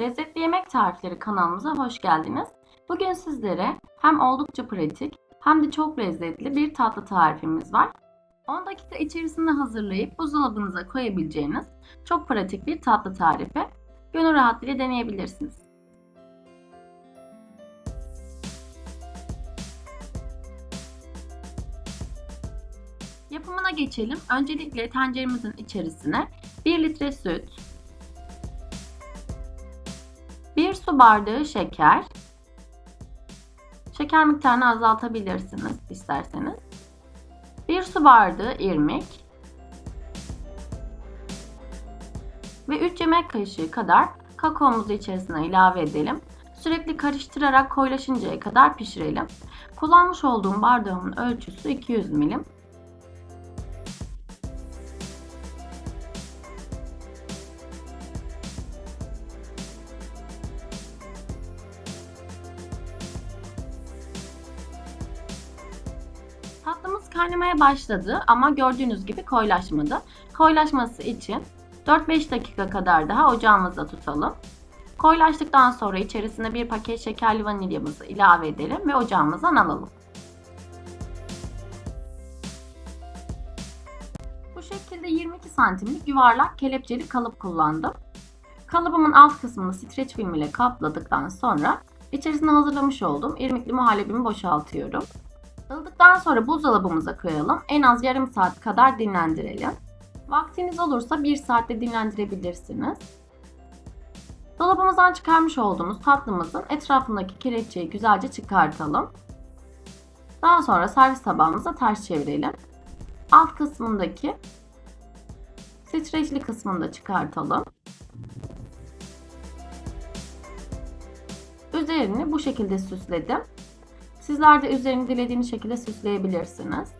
Lezzetli Yemek Tarifleri kanalımıza hoş geldiniz. Bugün sizlere hem oldukça pratik hem de çok lezzetli bir tatlı tarifimiz var. 10 dakika içerisinde hazırlayıp buzdolabınıza koyabileceğiniz çok pratik bir tatlı tarifi. Gönül rahatlığıyla deneyebilirsiniz. Yapımına geçelim. Öncelikle tenceremizin içerisine 1 litre süt, su bardağı şeker, şeker miktarını azaltabilirsiniz isterseniz. 1 su bardağı irmik ve 3 yemek kaşığı kadar kakaomuzu içerisine ilave edelim. Sürekli karıştırarak koyulaşıncaya kadar pişirelim. Kullanmış olduğum bardağımın ölçüsü 200 milim. Kaynamaya başladı ama gördüğünüz gibi koyulaşmadı. Koyulaşması için 4-5 dakika kadar daha ocağımızda tutalım. Koyulaştıktan sonra içerisine bir paket şekerli vanilyamızı ilave edelim ve ocağımızdan alalım. Bu şekilde 22 santimlik yuvarlak kelepçeli kalıp kullandım. Kalıbımın alt kısmını streç film ile kapladıktan sonra içerisine hazırlamış olduğum irmikli muhallebimi boşaltıyorum. Ilıdıktan sonra buzdolabımıza koyalım. En az yarım saat kadar dinlendirelim. Vaktiniz olursa 1 saatte dinlendirebilirsiniz. Dolabımızdan çıkarmış olduğumuz tatlımızın etrafındaki kelepçeyi güzelce çıkartalım. Daha sonra servis tabağımıza ters çevirelim. Alt kısmındaki streçli kısmını da çıkartalım. Üzerini bu şekilde süsledim. Sizler de üzerini dilediğiniz şekilde süsleyebilirsiniz.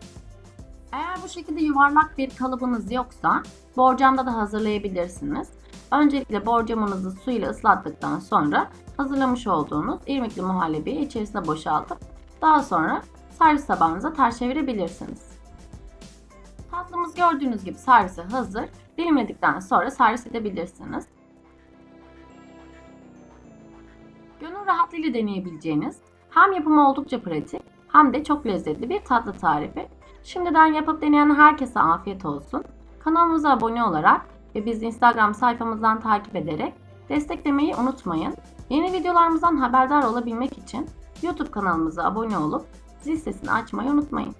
Eğer bu şekilde yuvarlak bir kalıbınız yoksa borcamda da hazırlayabilirsiniz. Öncelikle borcamınızı su ile ıslattıktan sonra hazırlamış olduğunuz irmikli muhallebiyi içerisine boşaltıp daha sonra servis tabağınıza ters çevirebilirsiniz. Tatlımız gördüğünüz gibi servise hazır. Dilimledikten sonra servis edebilirsiniz. Gönül rahatlığıyla deneyebileceğiniz hem yapımı oldukça pratik hem de çok lezzetli bir tatlı tarifi. Şimdiden yapıp deneyen herkese afiyet olsun. Kanalımıza abone olarak ve bizi Instagram sayfamızdan takip ederek desteklemeyi unutmayın. Yeni videolarımızdan haberdar olabilmek için YouTube kanalımıza abone olup zil sesini açmayı unutmayın.